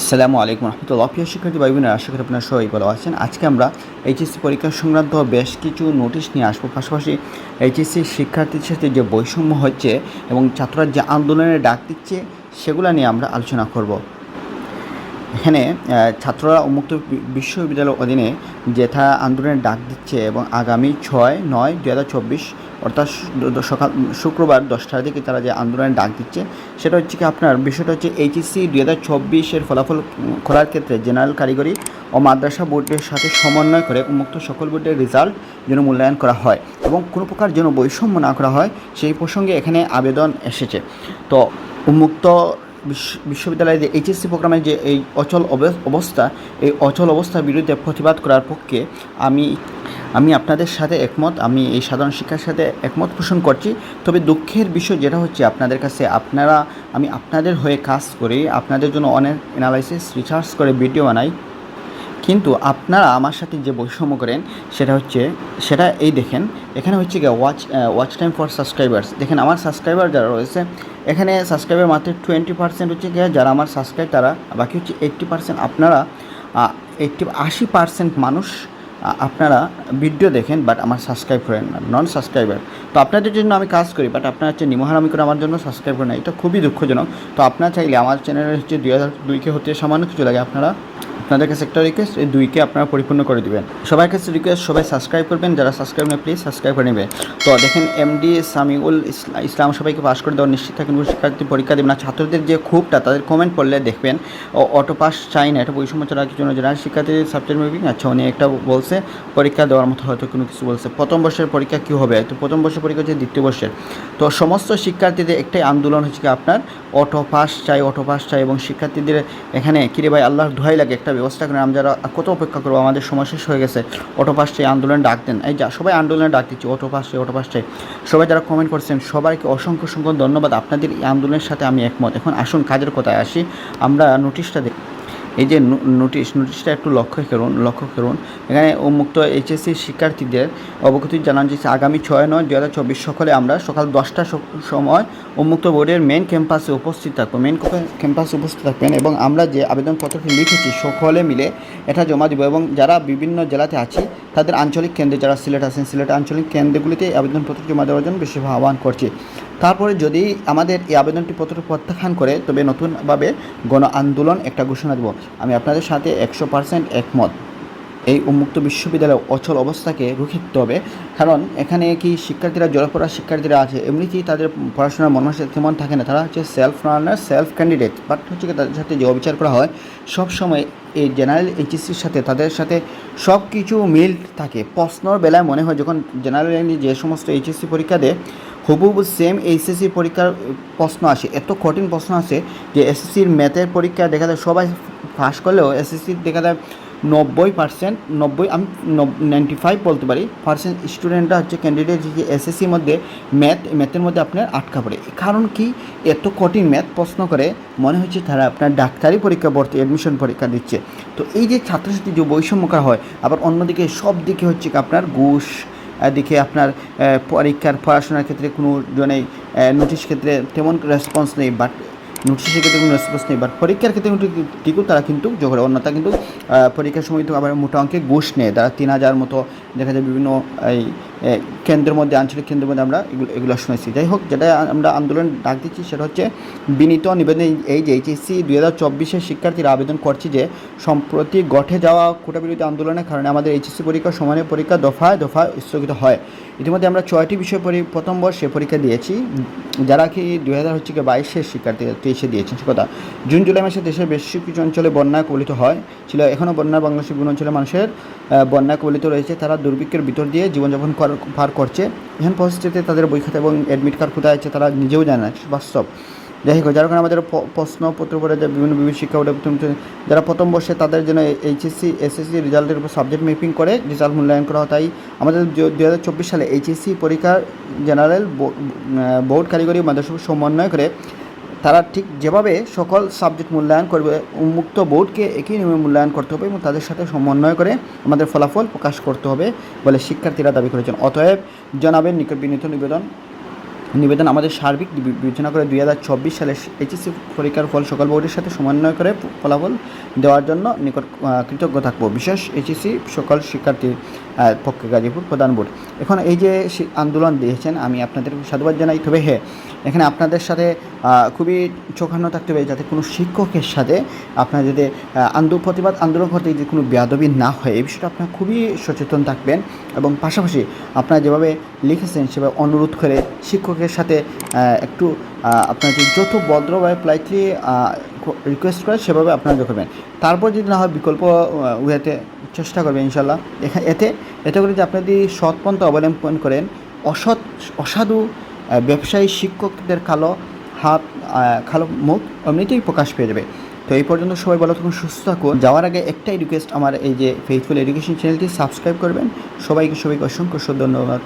আসসালামু আলাইকুম রহমতুল্লাহ। প্রিয় শিক্ষার্থী ভাই বোনের আশা করি আপনারা সবাই ভালো আছেন। আজকে আমরা এইচএসসি পরীক্ষা সংক্রান্ত বেশ কিছু নোটিশ নিয়ে আসব। পাশাপাশি এইচএসসি শিক্ষার্থীর সাথে যে বৈষম্য হচ্ছে এবং ছাত্ররা যে আন্দোলনের ডাক দিচ্ছে, সেগুলো নিয়ে আমরা আলোচনা করব। এখানে ছাত্ররা উন্মুক্ত বিশ্ববিদ্যালয়ের অধীনে যেথা আন্দোলনের ডাক দিচ্ছে এবং আগামী ছয় নয় দু হাজার চব্বিশ, অর্থাৎ সকাল, শুক্রবার দশটার দিকে তারা যে আন্দোলনের ডাক দিচ্ছে, সেটা হচ্ছে কি আপনার, বিষয়টা হচ্ছে এইচএসসি দু হাজার চব্বিশের ফলাফল করার ক্ষেত্রে জেনারেল কারিগরি ও মাদ্রাসা বোর্ডের সাথে সমন্বয় করে উন্মুক্ত সকল বোর্ডের রেজাল্ট যেন মূল্যায়ন করা হয় এবং কোনো প্রকার যেন বৈষম্য না করা হয়, সেই প্রসঙ্গে এখানে আবেদন এসেছে। তো উন্মুক্ত বিশ্ববিদ্যালয়ের যে এইচএসসি প্রোগ্রামের যে এই অচল অবে- অবস্থা, এই অচল অবস্থার বিরুদ্ধে প্রতিবাদ করার পক্ষে আমি আমি আপনাদের সাথে একমত, আমি এই সাধারণ শিক্ষার সাথে একমত পোষণ করছি। তবে দুঃখের বিষয় যেটা হচ্ছে আপনাদের কাছে, আপনারা, আমি আপনাদের হয়ে কাজ করি, আপনাদের জন্য অনেক অ্যানালাইসিস রিসার্চ করে ভিডিও বানাই। কিন্তু আপনারা আমার সাথে যে বৈষম্য করেন, সেটা হচ্ছে, সেটা এই দেখেন, এখানে হচ্ছে গিয়ে watch watch time for subscribers দেখেন আমার সাবস্ক্রাইবার যারা রয়েছে, এখানে সাবস্ক্রাইবার মাত্র টোয়েন্টি পার্সেন্ট হচ্ছে গিয়ে যারা আমার সাবস্ক্রাইব তারা, বাকি হচ্ছে এইট্টি পার্সেন্ট আপনারা এইট্টি আশি পার্সেন্ট মানুষ আপনারা ভিডিও দেখেন বাট আমার সাবস্ক্রাইব করেন না নন সাবস্ক্রাইবার তো আপনাদের জন্য আমি কাজ করি বাট আপনারা হচ্ছে নিমহারামি করে আমার জন্য সাবস্ক্রাইব করেন না, এটা খুবই দুঃখজনক। তো আপনারা চাইলে আমার চ্যানেলের হচ্ছে দুই হাজার দুইকে হতে সামান্য কিছু লাগে আপনারা আপনাদের কাছে একটা রিকোয়েস্ট এই দুইকে আপনারা পরিপূর্ণ করে দিবেন। সবার কাছে রিকোয়েস্ট সবাই সাবস্ক্রাইব করবেন, যারা সাবস্ক্রাইব নেই প্লিজ সাবস্ক্রাইব করে নেবেন তো দেখেন এমডি সামিউল ইসলাম সবাইকে পাস করে দেওয়া নিশ্চিত থাকেন কোনো শিক্ষার্থী পরীক্ষা দেবেন না, ছাত্রদের যে ক্ষোভটা, তাদের কমেন্ট পড়লে দেখবেন অটো পাস চাই না, এটা বৈষম্য ছাড়া কিছু যারা শিক্ষার্থীদের সাবজেক্ট মেপিং আচ্ছা উনি একটা বলছে, পরীক্ষা দেওয়ার মতো হয়তো কোনো কিছু বলছে। প্রথম বর্ষের পরীক্ষা কী হবে? তো প্রথম বর্ষের পরীক্ষা হচ্ছে দ্বিতীয় বর্ষের। তো সমস্ত শিক্ষার্থীদের একটাই আন্দোলন হচ্ছে কি আপনার অটো পাস চাই অটো পাস চাই এবং শিক্ষার্থীদের এখানে, কিরে ভাই, আল্লাহর দোহাই লাগে একটা ব্যবস্থা করেন আমরা যারা কত অপেক্ষা করব? আমাদের সময় শেষ হয়ে গেছে। অটো পাশে আন্দোলন ডাক দেন। এই যা, সবাই আন্দোলনে ডাক দিচ্ছি অটো পাশে অটো পাশে সবাই যারা কমেন্ট করছেন, সবাইকে অসংখ্য অসংখ্য ধন্যবাদ। আপনাদের এই আন্দোলনের সাথে আমি একমত। এখন আসুন, কাজের কথায় আসি। আমরা নোটিশটা দেখি। এই যে নোটিশ নোটিশটা একটু লক্ষ্য করুন লক্ষ্য করুন। এখানে উন্মুক্ত এইচএসসি শিক্ষার্থীদের অবগতি জানান যে আগামী ছয় নয় দু হাজার চব্বিশ সকালে আমরা সকাল দশটার সময় উন্মুক্ত বোর্ডের মেন ক্যাম্পাসে উপস্থিত থাকব। মেন ক্যাম্পাসে উপস্থিত থাকবেন এবং আমরা যে আবেদনপত্রটি লিখেছি সকলে মিলে এটা জমা দিব এবং যারা বিভিন্ন জেলাতে আছি, তাদের আঞ্চলিক কেন্দ্রে যারা সিলেট আছেন, সিলেট আঞ্চলিক কেন্দ্রগুলিতে আবেদনপত্র জমা দেওয়ার জন্য বেশি আহ্বান করছি। তারপরে যদি আমাদের এই আবেদনটি পত্র প্রত্যাখ্যান করে, তবে নতুনভাবে গণ আন্দোলন একটা ঘোষণা দেব। আমি আপনাদের সাথে একশো পার্সেন্ট একমত। এই উন্মুক্ত বিশ্ববিদ্যালয়ের অচল অবস্থাকে রুখে দিতে হবে। কারণ এখানে কি শিক্ষার্থীরা জলপড়া শিক্ষার্থীরা আছে এমনিতেই তাদের পড়াশোনার মনমাসে তেমন থাকে না? তারা হচ্ছে self runner self candidate but হচ্ছে তাদের সাথে যে অবিচার করা হয় সব সময় এই জেনারেল এইচএসসির সাথে, তাদের সাথে সব কিছু মিল থাকে। প্রশ্নর বেলায় মনে হয় যখন জেনারেল যে সমস্ত এইচএসসি পরীক্ষা দেয় হুবহু সেম এইচএসসি পরীক্ষার প্রশ্ন আসে। এত কঠিন প্রশ্ন আসে যে এসএসসির ম্যাথের পরীক্ষা দেখা যায় সবাই পাস করলেও এসএসসি দেখা যায় নব্বই পার্সেন্ট নব্বই, আমি নাইনটি ফাইভ বলতে পারি। পার্সেন্ট স্টুডেন্টরা হচ্ছে ক্যান্ডিডেট যে এসএসসির মধ্যে ম্যাথ ম্যাথের মধ্যে আপনার আটকা পড়ে। কারণ কি? এত কঠিন ম্যাথ প্রশ্ন করে মনে হচ্ছে তারা আপনার ডাক্তারি পরীক্ষা, ভর্তি অ্যাডমিশন পরীক্ষা দিচ্ছে। তো এই যে ছাত্রছাত্রী যে বৈষম্য করা হয়, আবার অন্যদিকে সব দিকে হচ্ছে আপনার ঘুষ দিকে আপনার পরীক্ষার, পড়াশোনার ক্ষেত্রে কোনো জনেই নোটিশ ক্ষেত্রে তেমন রেসপন্স নেই বাট নোটিশের ক্ষেত্রে কোনো রেসপন্স নেই বাট পরীক্ষার ক্ষেত্রে কিন্তু ঠিকও তারা কিন্তু জোগাড় অন্যতা কিন্তু পরীক্ষার সময় তো আবার মোটা অঙ্কে ঘুষ নেয়, তারা তিন হাজার মতো দেখা যায় বিভিন্ন, এই কেন্দ্রের মধ্যে, আঞ্চলিক কেন্দ্রের মধ্যে আমরা এগুলো এগুলো শুনেছি। যাই হোক, যেটা আমরা আন্দোলন ডাক দিচ্ছি সেটা হচ্ছে বিনীত নিবেদন এই যে এইচএসসি দুই হাজার চব্বিশের শিক্ষার্থীরা আবেদন করছে যে সম্প্রতি গঠে যাওয়া কোটা বিরোধী আন্দোলনের কারণে আমাদের এইচএসসি পরীক্ষা, সমানের পরীক্ষা দফায় দফায় স্থগিত হয়। ইতিমধ্যে আমরা ছয়টি বিষয় পরি, প্রথম বর্ষে পরীক্ষা দিয়েছি। যারা কি দুই হাজার হচ্ছে কি বাইশের শিক্ষার্থী তেইশে দিয়েছেন, সে কথা। জুন, জুলাই মাসে দেশের বেশ কিছু অঞ্চলে বন্যা কবলিত হয়। ছিল এখনও বন্যা বাংলাদেশের বিভিন্ন অঞ্চলে মানুষের বন্যা কবলিত রয়েছে। তারা দুর্ভিক্ষের ভিতর দিয়ে জীবনযাপন কর- পার করছে। এখন পরিস্থিতিতে তাদের বই খাতা এবং অ্যাডমিট কার্ড কোথায় আছে তারা নিজেও জানে না, বাস্তব। যাই হোক, যার কারণে আমাদের প্রশ্নপত্র পড়ে যে বিভিন্ন বিভিন্ন শিক্ষা যারা প্রথম বর্ষে তাদের জন্য এইচএসসি, এসএসসি রেজাল্টের উপর সাবজেক্ট ম্যাপিং করে রেজাল্ট মূল্যায়ন করা হয়, তাই আমাদের দু হাজার চব্বিশ সালে এইচএসসি পরীক্ষার জেনারেল বোর্ড কারিগরি মাদ্রাসা সমন্বয় করে তারা ঠিক যেভাবে সকল সাবজেক্ট মূল্যায়ন করবে উন্মুক্ত বোর্ডকে একই নিয়মে মূল্যায়ন করতে হবে এবং তাদের সাথে সমন্বয় করে আমাদের ফলাফল প্রকাশ করতে হবে বলে শিক্ষার্থীরা দাবি করেছেন। অতএব জনাবের নিকট বিনীত নিবেদন। নিবেদন আমাদের সার্বিক বিবেচনা করে দুই হাজার চব্বিশ সালে এইচএসসি পরীক্ষার ফল সকল বোর্ডের সাথে সমন্বয় করে ফলাফল দেওয়ার জন্য নিকট কৃতজ্ঞ থাকব। বিশেষ এইচএসসি সকল শিক্ষার্থীর আহ, পক্ষে গাজীপুর প্রধান বোর্ড। এখন এই যে আন্দোলন দিয়েছেন, আমি আপনাদের সাধুবাদ জানাই। তবে হ্যাঁ এখানে আপনাদের সাথে খুবই চোখানো থাকতে হবে যাতে কোনো শিক্ষকের সাথে আপনার যদি আন্দোলন প্রতিবাদ, আন্দোলন করতে যদি কোনো বেয়াদবি না হয়, এই বিষয়টা আপনার খুবই সচেতন থাকবেন। এবং পাশাপাশি আপনারা যেভাবে লিখেছেন, সেভাবে অনুরোধ করে শিক্ষকের সাথে একটু আপনার যত ভদ্রভাবে প্লাইটলি রিকোয়েস্ট করে সেভাবে আপনারা করবেন তারপর যদি না হয় বিকল্প ওয়েতে চেষ্টা করবেন ইনশাল্লাহ। এতে এতে করে যে আপনি যদি সৎ পন্থা অবলম্বন করেন, অসৎ, অসাধু ব্যবসায়ী শিক্ষকদের কালো হাত কালো মুখ এমনিতেই প্রকাশ পেয়ে যাবে। তো এই পর্যন্ত সবাই ভালো থাকুন, সুস্থ থাকুন। যাওয়ার আগে একটাই রিকোয়েস্ট আমার এই যে ফেইথফুল এডুকেশন চ্যানেলটি সাবস্ক্রাইব করবেন। সবাইকে সবাইকে অসংখ্য ধন্যবাদ।